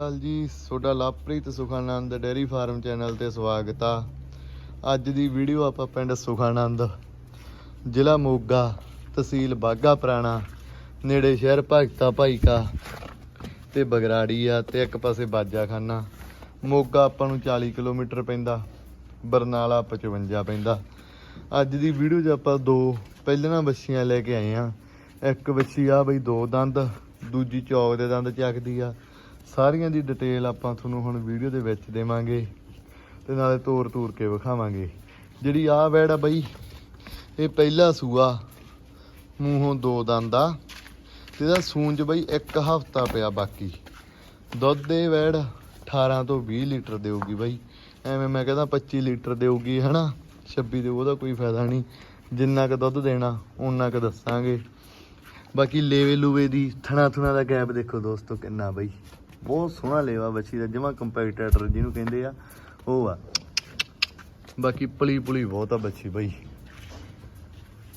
ਹਾਲ ਜੀ, ਤੁਹਾਡਾ Lovepreet Sukhanand dairy farm channel ਤੇ ਸਵਾਗਤ ਆ। ਅੱਜ ਦੀ ਵੀਡੀਓ ਆਪਾਂ ਪਿੰਡ ਸੁਖਾਨੰਦ, ਜ਼ਿਲ੍ਹਾ ਮੋਗਾ, ਤਹਿਸੀਲ ਬਾਗਾ ਪੁਰਾਣਾ, ਨੇੜੇ ਸ਼ਹਿਰ ਭਗਤਾ ਭਾਈਕਾ ਤੇ ਬਗਰਾੜੀ ਆ ਤੇ ਇੱਕ ਪਾਸੇ ਬਾਜਾਖਾਨਾ। ਮੋਗਾ ਆਪਾਂ ਨੂੰ 40 ਕਿਲੋਮੀਟਰ ਪੈਂਦਾ, ਬਰਨਾਲਾ 55 ਪੈਂਦਾ। ਅੱਜ ਦੀ ਵੀਡੀਓ 'ਚ ਆਪਾਂ ਦੋ ਪਹਿਲਾਂ ਬੱਛੀਆਂ ਲੈ ਕੇ ਆਏ ਆ। ਇੱਕ ਬੱਛੀ ਆ ਬਈ ਦੋ ਦੰਦ, ਦੂਜੀ ਚੌਕ ਦੇ ਦੰਦ ਚੱਕਦੀ ਆ। ਸਾਰੀਆਂ ਦੀ ਡਿਟੇਲ ਆਪਾਂ ਤੁਹਾਨੂੰ ਹੁਣ ਵੀਡੀਓ ਦੇ ਵਿੱਚ ਦੇਵਾਂਗੇ ਤੇ ਨਾਲੇ ਤੋਰ ਤੋਰ ਕੇ ਵਿਖਾਵਾਂਗੇ। ਜਿਹੜੀ ਆ ਵੈੜ ਆ ਬਈ, ਇਹ ਪਹਿਲਾ ਸੂਆ, ਮੂੰਹੋਂ ਦੋ ਦੰਦ ਆ। ਤੇ ਇਹਦਾ ਸੂੰਜ ਬਈ ਇੱਕ ਹਫਤਾ ਪਿਆ ਬਾਕੀ। ਦੁੱਧ ਦੇ ਵੈੜ 18 ਤੋਂ 20 ਲੀਟਰ ਦੇਊਗੀ ਬਾਈ। ਐਵੇਂ ਮੈਂ ਕਹਿੰਦਾ 25 ਲੀਟਰ ਦੇਊਗੀ, ਹਨਾ? 26 ਦੇ ਉਹਦਾ ਕੋਈ ਫਾਇਦਾ ਨਹੀਂ। ਜਿੰਨਾ ਕ ਦੁੱਧ ਦੇਣਾ, ਓਨਾ ਕ ਦੱਸਾਂਗੇ। ਬਾਕੀ ਲੇਵੇ ਲੂਵੇ ਦੀ ਥਣਾ ਥਣਾ ਦਾ ਗੈਪ ਦੇਖੋ ਦੋਸਤੋ ਕਿੰਨਾ ਬਾਈ। ਬਹੁਤ ਸੋਹਣਾ ਲੇਵਾ ਬੱਚੀ ਦਾ, ਜਮਾ ਕੰਪੈਕਟਰ ਜਿਹਨੂੰ ਕਹਿੰਦੇ ਆ, ਉਹ ਆ। ਬਾਕੀ ਪਲੀ ਪੁਲੀ ਬਹੁਤ ਆ ਬੱਚੀ ਬਈ।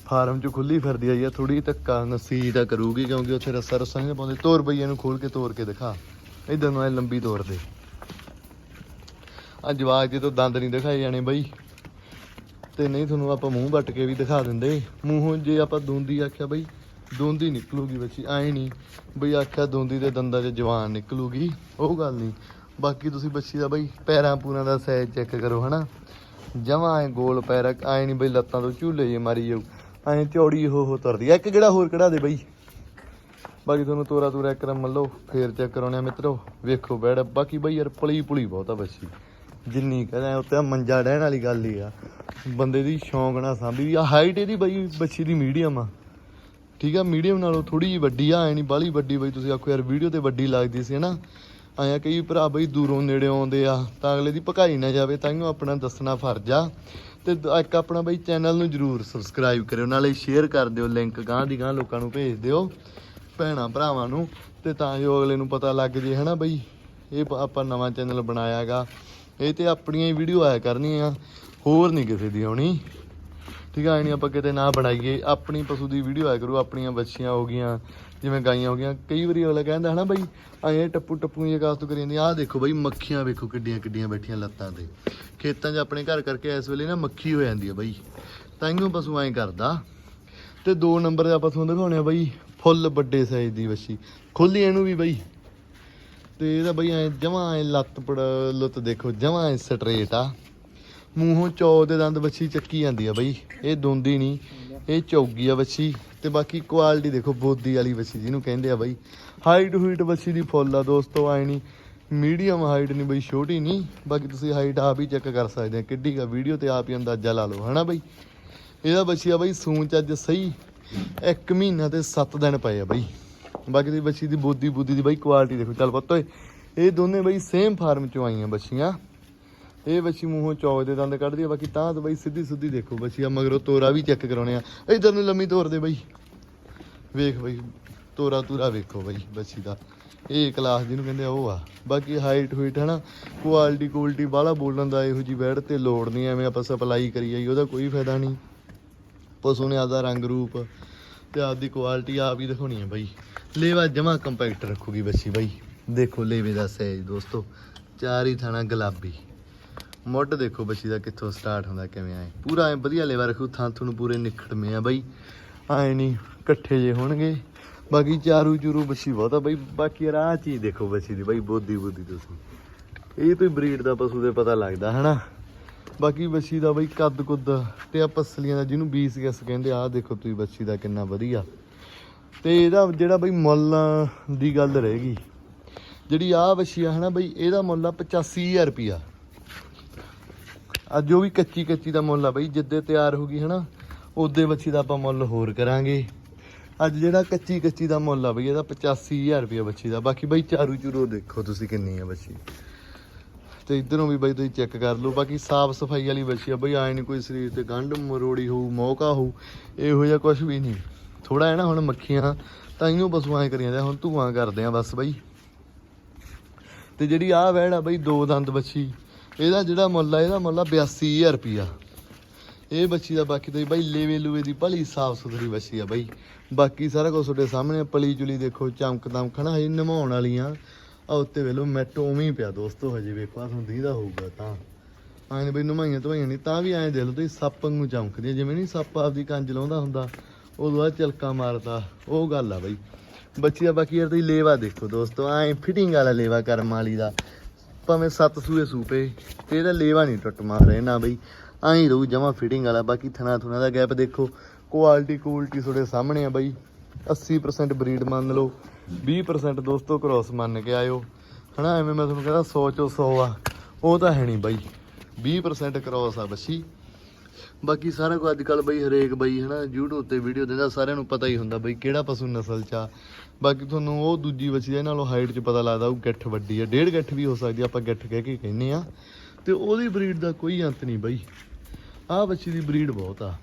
ਫਾਰਮ ਚ ਖੁੱਲੀ ਫਿਰਦੀ ਆਈ ਆ ਥੋੜੀ ਧੱਕਾ ਨਸੀ ਤਾਂ ਕਰੂਗੀ, ਕਿਉਂਕਿ ਉੱਥੇ ਰੱਸਾ ਰੱਸਾ ਨਹੀਂ ਪਾਉਂਦੇ। ਤੋਰ ਬਈ ਇਹਨੂੰ ਖੋਲ ਕੇ, ਤੋਰ ਕੇ ਦਿਖਾ। ਇਧਰ ਨੂੰ ਐ ਲੰਬੀ ਤੋਰ ਦੇ। ਆ ਜਵਾਕ ਜੇ ਤੋਂ ਦੰਦ ਨਹੀਂ ਦਿਖਾਏ ਜਾਣੇ ਬਈ। ਤੇ ਨਹੀਂ ਤੁਹਾਨੂੰ ਆਪਾਂ ਮੂੰਹ ਵੱਟ ਕੇ ਵੀ ਦਿਖਾ ਦਿੰਦੇ। ਮੂੰਹੋਂ ਜੇ ਆਪਾਂ ਦੂੰਦੀ ਆਖਿਆ ਬਈ ਦੋਂਦੀ ਨਿਕਲੂਗੀ ਬੱਚੀ ਐ ਨਹੀਂ ਬਈ ਆਖਿਆ ਦੋਂਦੀ ਦੇ ਦੰਦਾਂ 'ਚ ਜਵਾਨ ਨਿਕਲੂਗੀ, ਉਹ ਗੱਲ ਨਹੀਂ ਬਾਕੀ ਤੁਸੀਂ ਬੱਚੀ ਦਾ ਬਈ ਪੈਰਾਂ ਪੂਰਾਂ ਦਾ ਸਾਈਜ਼ ਚੈੱਕ ਕਰੋ, ਹਨਾ? ਜਮਾਂ ਐ ਗੋਲ ਪੈਰ, ਐ ਨਹੀਂ ਬਈ ਲੱਤਾਂ ਤੋਂ ਝੂਲੇ ਜੇ ਮਾਰੀ ਜਾਊ। ਐ ਚੌੜੀ ਹੋ ਹੋ ਤਰਦੀ ਐ ਇੱਕ ਜਿਹੜਾ ਹੋਰ ਕਢਾ ਦੇ ਬਈ? ਬਾਕੀ ਤੁਹਾਨੂੰ ਤੋਰਾ ਤੋਰਾ ਇੱਕ ਮੰਨ ਲਓ ਫੇਰ ਚੈੱਕ ਕਰਾਉਣੇ ਆ ਮਿੱਤਰੋ। ਵੇਖੋ ਬੈੜ ਬਾਕੀ ਬਈ ਯਾਰ ਪਲੀ ਪੁਲੀ ਬਹੁਤ ਆ ਬੱਚੀ। ਜਿੰਨੀ ਕਹਿੰਦਾ ਉੱਤੇ ਮੰਜਾ ਡਹਿਣ ਵਾਲੀ ਗੱਲ ਹੀ ਆ। ਬੰਦੇ ਦੀ ਸ਼ੌਂਕ ਨਾਲ ਸਾਂਭੀ ਆ। ਹਾਈਟ ਇਹਦੀ ਬਈ ਬੱਚੀ ਦੀ ਮੀਡੀਅਮ ਆ। ਠੀਕ ਆ ਮੀਡੀਅਮ ਨਾਲੋਂ ਥੋੜੀ ਜਿਹੀ ਵੱਡੀ ਆ, ਐ ਨਹੀਂ ਬਾਲੀ ਵੱਡੀ ਬਈ ਤੁਸੀਂ ਆਖੋ ਯਾਰ ਵੀਡੀਓ ਤੇ ਵੱਡੀ ਲੱਗਦੀ ਸੀ, ਹਨਾ? ਆਇਆ ਕਈ ਭਰਾ ਬਈ ਦੂਰੋਂ ਨੇੜੇ ਆਉਂਦੇ ਆ, ਤਾਂ ਅਗਲੇ ਦੀ ਭਕਾਈ ਨਾ ਜਾਵੇ, ਤਾਂ ਹੀ ਆਪਣਾ ਦੱਸਣਾ ਫਰਜ਼ ਆ। ਤੇ ਇੱਕ ਆਪਣਾ ਬਈ ਚੈਨਲ ਨੂੰ ਜਰੂਰ ਸਬਸਕ੍ਰਾਈਬ ਕਰਿਓ, ਨਾਲੇ ਸ਼ੇਅਰ ਕਰ ਦਿਓ ਲਿੰਕ ਗਾਂ ਦੀ ਗਾਂ ਲੋਕਾਂ ਨੂੰ ਭੇਜ ਦਿਓ, ਭੈਣਾ ਭਰਾਵਾਂ ਨੂੰ, ਤੇ ਤਾਂ ਜੋ ਅਗਲੇ ਨੂੰ ਪਤਾ ਲੱਗ ਜੇ, ਹਨਾ ਬਈ? ਇਹ ਆਪਾਂ ਨਵਾਂ ਚੈਨਲ ਬਣਾਇਆਗਾ, ਇਹ ਤੇ ਆਪਣੀਆਂ ਹੀ ਵੀਡੀਓ ਆਇਆ ਕਰਨੀਆਂ, ਹੋਰ ਨਹੀਂ ਕਿਸੇ ਦੀ ਆਉਣੀ। ਠੀਕ ਆ ਨਹੀਂ ਆਪਾਂ ਕਿਤੇ ਨਾ ਬਣਾਈਏ। ਆਪਣੀ ਪਸ਼ੂ ਦੀ ਵੀਡੀਓ ਆਇਆ ਕਰੂ, ਆਪਣੀਆਂ ਬੱਚੀਆਂ ਹੋ ਗਈਆਂ, ਜਿਵੇਂ ਗਾਈਆਂ ਹੋ ਗਈਆਂ। ਕਈ ਵਾਰੀ ਅਗਲਾ ਕਹਿੰਦਾ ਹਨਾ ਬਈ ਐਂ ਟੱਪੂ ਟੱਪੂ ਇਹ ਕਾਸ ਤੋਂ ਕਰੀ ਜਾਂਦੀ ਆਹ ਦੇਖੋ ਬਈ, ਮੱਖੀਆਂ ਵੇਖੋ ਕਿੱਡੀਆਂ ਕਿੱਡੀਆਂ ਬੈਠੀਆਂ ਲੱਤਾਂ ਤੇ। ਖੇਤਾਂ 'ਚ ਆਪਣੇ ਘਰ ਕਰਕੇ ਇਸ ਵੇਲੇ ਨਾ ਮੱਖੀ ਹੋ ਜਾਂਦੀ ਆ ਬਈ। ਤਾਈਓ ਪਸ਼ੂ ਐਂ ਕਰਦਾ। ਤੇ ਦੋ ਨੰਬਰ ਦੇ ਆਪਾਂ ਤੁਹਾਨੂੰ ਦਿਖਾਉਣੇ ਆ ਬਈ, ਫੁੱਲ ਵੱਡੇ ਸਾਈਜ਼ ਦੀ ਵੱਛੀ। ਖੋਲੀ ਇਹਨੂੰ ਵੀ ਬਈ। ਤੇ ਇਹਦਾ ਬਈ ਐ ਜਮਾਂ ਐ ਲੱਤ ਪੜ ਲੁੱਤ ਦੇਖੋ, ਜਮਾਂ ਐ ਸਟਰੇਟ ਆ। ਮੂੰਹੋਂ ਚੌ ਦੇ ਦੰਦ ਵੱਛੀ ਚੱਕੀ ਜਾਂਦੀ ਆ ਬਈ। ਇਹ ਦੋਂਦੀ ਨਹੀਂ ਇਹ ਚੌਗੀ ਆ ਵੱਛੀ ਤੇ ਬਾਕੀ ਕੁਆਲਿਟੀ ਦੇਖੋ ਬੋਦੀ ਵਾਲੀ ਵੱਛੀ ਜਿਹਨੂੰ ਕਹਿੰਦੇ ਆ ਬਈ। ਹਾਈਟ ਹੂਈਟ ਵੱਛੀ ਦੀ ਫੁੱਲ ਆ ਦੋਸਤੋ ਆਏ ਨਹੀਂ ਮੀਡੀਅਮ ਹਾਈਟ ਨਹੀਂ ਬਈ, ਛੋਟੀ ਨਹੀਂ ਬਾਕੀ ਤੁਸੀਂ ਹਾਈਟ ਆਪ ਹੀ ਚੈੱਕ ਕਰ ਸਕਦੇ ਆ, ਕਿੱਡੀ ਕਾ ਵੀਡੀਓ ਤੇ ਆਪ ਹੀ ਅੰਦਾਜ਼ਾ ਲਾ ਲਓ, ਹਨਾ ਬਈ? ਇਹਦਾ ਬੱਚੀ ਆ ਬਈ ਸੂਚ ਅੱਜ ਸਹੀ 1 ਮਹੀਨਾ ਤੇ 7 ਦਿਨ ਪਏ ਆ ਬਈ। ਬਾਕੀ ਦੀ ਬੱਚੀ ਦੀ ਬੋਦੀ ਬੁੱਦੀ ਦੀ ਬਈ ਕੁਆਲਿਟੀ ਦੇਖੋ, ਚੱਲ ਪੁੱਤ ਓਏ, ਇਹ ਦੋਨੇ ਬਈ ਸੇਮ ਫਾਰਮ ਚੋਂ ਆਈਆਂ ਬੱਚੀਆਂ ਇਹ ਬੱਚੀ ਮੂੰਹੋਂ ਚੌਕ ਦੇ ਦੰਦ ਕੱਢਦੀ ਆ, ਬਾਕੀ ਤਾਂ ਤਾਂ ਬਈ ਸਿੱਧੀ ਸਿੱਧੀ ਦੇਖੋ ਬੱਚੀ ਆ ਮਗਰੋਂ ਤੋਰਾ ਵੀ ਚੈੱਕ ਕਰਾਉਣੇ ਆ। ਇਧਰ ਨੂੰ ਲੰਮੀ ਤੋਰ ਦੇ ਬਈ। ਵੇਖ ਬਈ, ਤੋਰਾ ਤੂਰਾ ਵੇਖੋ ਬਈ ਬੱਚੀ ਦਾ। ਇਹ ਕਲਾਸ ਜਿਹਨੂੰ ਕਹਿੰਦੇ ਆ, ਉਹ ਆ। ਬਾਕੀ ਹਾਈਟ ਹੂਈਟ ਹਨਾ? ਕੁਆਲਿਟੀ ਕੁਆਲਿਟੀ ਬਾਹਲਾ ਬੋਲਣ ਦਾ ਇਹੋ ਜੀ ਬੈੜ ਤੇ ਲੋੜ ਨਹੀਂ, ਐਵੇਂ ਆਪਾਂ ਸਪਲਾਈ ਕਰੀ ਜਾਈ ਉਹਦਾ ਕੋਈ ਫਾਇਦਾ ਨਹੀਂ। ਪਸ਼ੂ ਨੇ ਆਪਦਾ ਰੰਗ ਰੂਪ ਤੇ ਆਪਦੀ ਕੁਆਲਿਟੀ ਆਪ ਹੀ ਦਿਖਾਉਣੀ ਹੈ ਬਾਈ। ਲੇਵਾ ਜਮਾ ਕੰਪੈਕਟ ਰੱਖੂਗੀ ਬੱਚੀ ਬਾਈ। ਦੇਖੋ ਲੇਵੇ ਦਾ ਸੈਜ ਦੋਸਤੋ। ਚਾਰ ਹੀ ਥਾਣਾ ਗੁਲਾਬੀ। ਮੁੱਢ ਦੇਖੋ ਬੱਚੀ ਦਾ ਕਿੱਥੋਂ ਸਟਾਰਟ ਹੁੰਦਾ, ਕਿਵੇਂ ਆਏ। ਪੂਰਾ ਐ ਵਧੀਆ ਲੇਵਾ ਰੱਖੂ, ਥਾਂ ਤੁਹਾਨੂੰ ਪੂਰੇ ਨਿਖੜਵੇਂ ਆ ਬਾਈ। ਆਏ ਨਹੀਂ ਇਕੱਠੇ ਜੇ ਹੋਣਗੇ। ਬਾਕੀ ਚਾਰੂ ਚੂਰੂ ਬੱਚੀ ਬਹੁਤ ਆ ਬਾਈ, ਬਾਕੀ ਯਾਰ ਆਹ ਚੀਜ਼ ਦੇਖੋ ਬੱਚੀ ਦੀ ਬਾਈ, ਬੋਦੀ ਬੋਦੀ ਤੁਸੀਂ। ਇਹ ਤੋਂ ਬਰੀਡ ਦਾ ਪਸ਼ੂ ਦੇ ਪਤਾ ਲੱਗਦਾ, ਹਨਾ? ਬਾਕੀ ਬੱਚੀ ਦਾ ਬਈ ਕੱਦ ਕੁੱਦ ਤੇ ਆ ਪਸਲੀਆਂ ਦਾ ਜਿਹਨੂੰ ਬੀਸੀਐਸ ਕਹਿੰਦੇ ਆ ਆਹ ਦੇਖੋ ਤੁਸੀਂ ਬੱਚੀ ਦਾ ਕਿੰਨਾ ਵਧੀਆ। ਤੇ ਇਹਦਾ ਜਿਹੜਾ ਬਈ ਮੁੱਲ ਦੀ ਗੱਲ ਰਹੇਗੀ ਜਿਹੜੀ ਆਹ ਬੱਛੀ ਆ, ਹਨਾ ਬਈ, ਇਹਦਾ ਮੁੱਲ ਆ 85000 ਰੁਪਿਆ ਅੱਜ ਉਹ ਵੀ ਕੱਚੀ ਕੱਚੀ ਦਾ ਮੁੱਲ ਆ ਬਈ, ਜਿੱਦੇ ਤਿਆਰ ਹੋ ਹੋਗੀ ਹਨਾ, ਉਹਦੇ ਬੱਚੀ ਦਾ ਆਪਾਂ ਮੁੱਲ ਹੋਰ ਕਰਾਂਗੇ। ਅੱਜ ਜਿਹੜਾ ਕੱਚੀ ਕੱਚੀ ਦਾ ਮੁੱਲ ਆ ਬਈ, ਇਹਦਾ 85000 ਰੁਪਿਆ ਬੱਚੀ ਦਾ। ਬਾਕੀ ਬਈ ਚਾਰੂ ਚੂਰੋ ਦੇਖੋ ਤੁਸੀਂ ਕਿੰਨੀ ਆ ਬੱਚੀ। ਤੇ ਇਧਰੋਂ ਵੀ ਬਈ ਤੁਸੀਂ ਚੈੱਕ ਕਰ ਲਓ, ਬਾਕੀ ਸਾਫ਼ ਸਫ਼ਾਈ ਵਾਲੀ ਬੱਚੀ ਆ ਬਈ, ਆਏ ਨਹੀਂ ਕੋਈ ਸਰੀਰ ਤੇ ਗੰਢ ਮਰੋੜੀ ਹੋਊ, ਮੌਕਾ ਹੋਊ, ਇਹੋ ਜਿਹਾ ਕੁਝ ਵੀ ਨਹੀਂ ਥੋੜਾ ਹੈ ਨਾ ਹੁਣ ਮੱਖੀਆਂ, ਤਾਂ ਤਾਈਓ ਪਸ਼ੂਆਂ ਐ ਕਰੀਆਂ ਹੁਣ ਧੂਆਂ ਕਰਦੇ ਆ ਬਸ ਬਈ। ਤੇ ਜਿਹੜੀ ਆਹ ਵੈੜ ਆ ਬਈ, ਦੋ ਦੰਦ ਬੱਚੀ ਇਹਦਾ ਜਿਹੜਾ ਮੁੱਲ ਆ, ਇਹਦਾ ਮੁੱਲ ਆ 82000 ਰੁਪਿਆ ਇਹ ਬੱਚੀ ਦਾ ਬਾਕੀ ਤੁਸੀਂ ਬਾਈ ਲੇਵੇ ਲੂਵੇ ਦੀ ਭਲੀ ਸਾਫ਼ ਸੁਥਰੀ ਬੱਚੀ ਆ ਬਾਈ। ਬਾਕੀ ਸਾਰਾ ਕੁਝ ਤੁਹਾਡੇ ਸਾਹਮਣੇ ਪਲੀ ਚੁਲੀ ਦੇਖੋ, ਚਮਕ ਦਮਕ ਨਾ ਹਜੇ ਨਮਾਉਣ ਵਾਲੀਆਂ। ਆ ਉੱਤੇ ਵੇਲੋ ਮੈਟ ਉਵੇਂ ਹੀ ਪਿਆ ਦੋਸਤੋ, ਹਜੇ ਵੇਖੋ ਆ ਤੁਹਾਨੂੰ ਦੀਦਾ ਹੋਊਗਾ ਤਾਂ। ਆਏ ਨੀ ਬਈ ਨਮਾਈਆਂ ਧਵਾਈਆਂ ਨਹੀਂ, ਤਾਂ ਵੀ ਐਂ ਦੇ ਲਓ ਤੁਸੀਂ ਸੱਪ ਵਾਂਗੂ ਚਮਕਦੀ ਜਿਵੇਂ ਨਹੀਂ ਸੱਪ ਆਪਦੀ ਕੰਜ ਲਾਉਂਦਾ ਹੁੰਦਾ, ਉਦੋਂ ਆ ਚਲਕਾ ਮਾਰਦਾ, ਉਹ ਗੱਲ ਆ ਬਈ। ਬੱਚੀ ਦਾ ਬਾਕੀ ਯਾਰ ਤੁਸੀਂ ਲੇਵਾ ਦੇਖੋ ਦੋਸਤੋ, ਐਂ ਫਿਟਿੰਗ ਵਾਲਾ ਲੇਵਾ ਕਰਮ ਵਾਲੀ ਦਾ। ਭਾਵੇਂ ਸੱਤ ਸੂਏ ਸੂਪੇ ਤੇ ਇਹਦਾ ਲੇਵਾ ਨਹੀਂ ਟੁੱਟ ਮਾਰ ਰਹੇ ਨਾ ਬਈ। ਐਂ ਰਹੂ ਜਮਾ ਫਿਟਿੰਗ ਵਾਲਾ, ਬਾਕੀ ਥਣਾ ਥੁਣਾ ਦਾ ਗੈਪ ਦੇਖੋ। ਕੁਆਲਿਟੀ ਕੁਆਲਿਟੀ ਤੁਹਾਡੇ ਸਾਹਮਣੇ ਆ ਬਈ। 80% ਬਰੀਡ ਮੰਨ ਲਓ 20% ਦੋਸਤੋ ਕ੍ਰੋਸ ਮੰਨ ਕੇ ਆਇਓ। ਹਨਾ, ਐਵੇਂ ਮੈਂ ਤੁਹਾਨੂੰ ਕਹਿੰਦਾ 100 ਚੋਂ 100 ਆ। ਉਹ ਤਾਂ ਹੈ ਨਹੀਂ ਬਾਈ। 20% ਕ੍ਰੋਸ ਆ ਬੱਚੀ ਬਾਕੀ ਸਾਰਾ ਕੁਝ ਅੱਜ ਕੱਲ ਬਈ ਹਰੇਕ ਬਈ ਹਨਾ YouTube ਤੇ ਵੀਡੀਓ ਦਿੰਦਾ, ਸਾਰਿਆਂ ਨੂੰ ਪਤਾ ਹੀ ਹੁੰਦਾ ਬਈ ਕਿਹੜਾ ਪਸ਼ੂ ਨਸਲ ਚ ਆ। ਬਾਕੀ ਤੁਹਾਨੂੰ ਉਹ ਦੂਜੀ ਬੱਚੀ ਦੇ ਨਾਲੋਂ ਹਾਈਟ ਚ ਪਤਾ ਲੱਗਦਾ, ਉਹ ਗਿੱਠ ਵੱਡੀ ਆ, ਡੇਢ ਗੱਠ ਵੀ ਹੋ ਸਕਦੀ ਆਪਾਂ ਗਿੱਠ ਕਹਿ ਕੇ ਕਹਿੰਨੇ ਆ। ਤੇ ਉਹਦੀ ਬਰੀਡ ਦਾ ਕੋਈ ਅੰਤ ਨਹੀਂ ਬਈ। ਆਹ ਬੱਚੀ ਦੀ ਬਰੀਡ ਬਹੁਤ ਆ।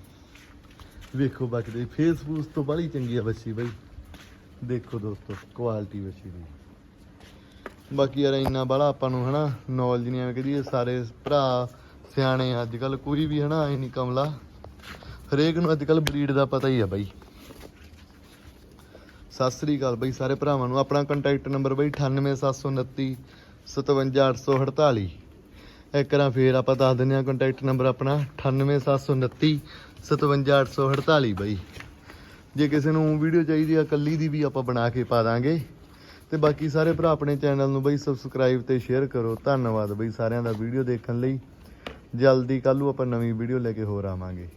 ਵੇਖੋ ਬਾਕੀ ਦੇ ਫੇਸਬੁੱਕ ਤੋਂ ਬੜੀ ਚੰਗੀ ਆ ਬੱਚੀ ਬਈ। ਦੇਖੋ ਦੋਸਤੋ ਕੁਆਲਿਟੀ ਬੱਚੀ ਦੀ। ਬਾਕੀ ਯਾਰ ਇੰਨਾ ਬਾਲਾ ਆਪਾਂ ਨੂੰ ਹਨਾ ਨੌਲੇਜ ਨਹੀਂ ਐਵੇਂ ਕਹਦੀ ਸਾਰੇ ਭਰਾ ਸਿਆਣੇ ਆ, ਅੱਜ ਕੱਲ ਕੋਈ ਵੀ ਹਨਾ, ਐ ਨਹੀਂ ਕਮਲਾ। ਹਰੇਕ ਨੂੰ ਅੱਜ ਕੱਲ ਬਰੀਡ ਦਾ ਪਤਾ ਹੀ ਆ ਬਾਈ। ਸਤਿ ਸ੍ਰੀ ਅਕਾਲ ਬਾਈ ਸਾਰੇ ਭਰਾਵਾਂ ਨੂੰ। ਆਪਣਾ ਕੰਟੈਕਟ ਨੰਬਰ ਬਾਈ 98729 57848 ਇੱਕ ਵਾਰ ਫੇਰ ਆਪਾਂ ਦੱਸ ਦਿੰਦੇ ਆ ਕੰਟੈਕਟ ਨੰਬਰ ਆਪਣਾ 98729 57848 ਬਾਈ। ਜੇ ਕਿਸੇ ਨੂੰ ਵੀਡੀਓ ਚਾਹੀਦੀ ਆ ਕੱਲੀ ਦੀ ਵੀ ਆਪਾਂ ਬਣਾ ਕੇ ਪਾ ਦਾਂਗੇ। ਤੇ ਬਾਕੀ ਸਾਰੇ ਭਰਾ ਆਪਣੇ ਚੈਨਲ ਨੂੰ ਬਈ ਸਬਸਕ੍ਰਾਈਬ ਤੇ ਸ਼ੇਅਰ ਕਰੋ। ਧੰਨਵਾਦ ਬਈ ਸਾਰਿਆਂ ਦਾ ਵੀਡੀਓ ਦੇਖਣ ਲਈ। ਜਲਦੀ ਕੱਲ੍ਹ ਨੂੰ ਆਪਾਂ ਨਵੀਂ ਵੀਡੀਓ ਲੈ ਕੇ ਹੋਰ ਆਵਾਂਗੇ।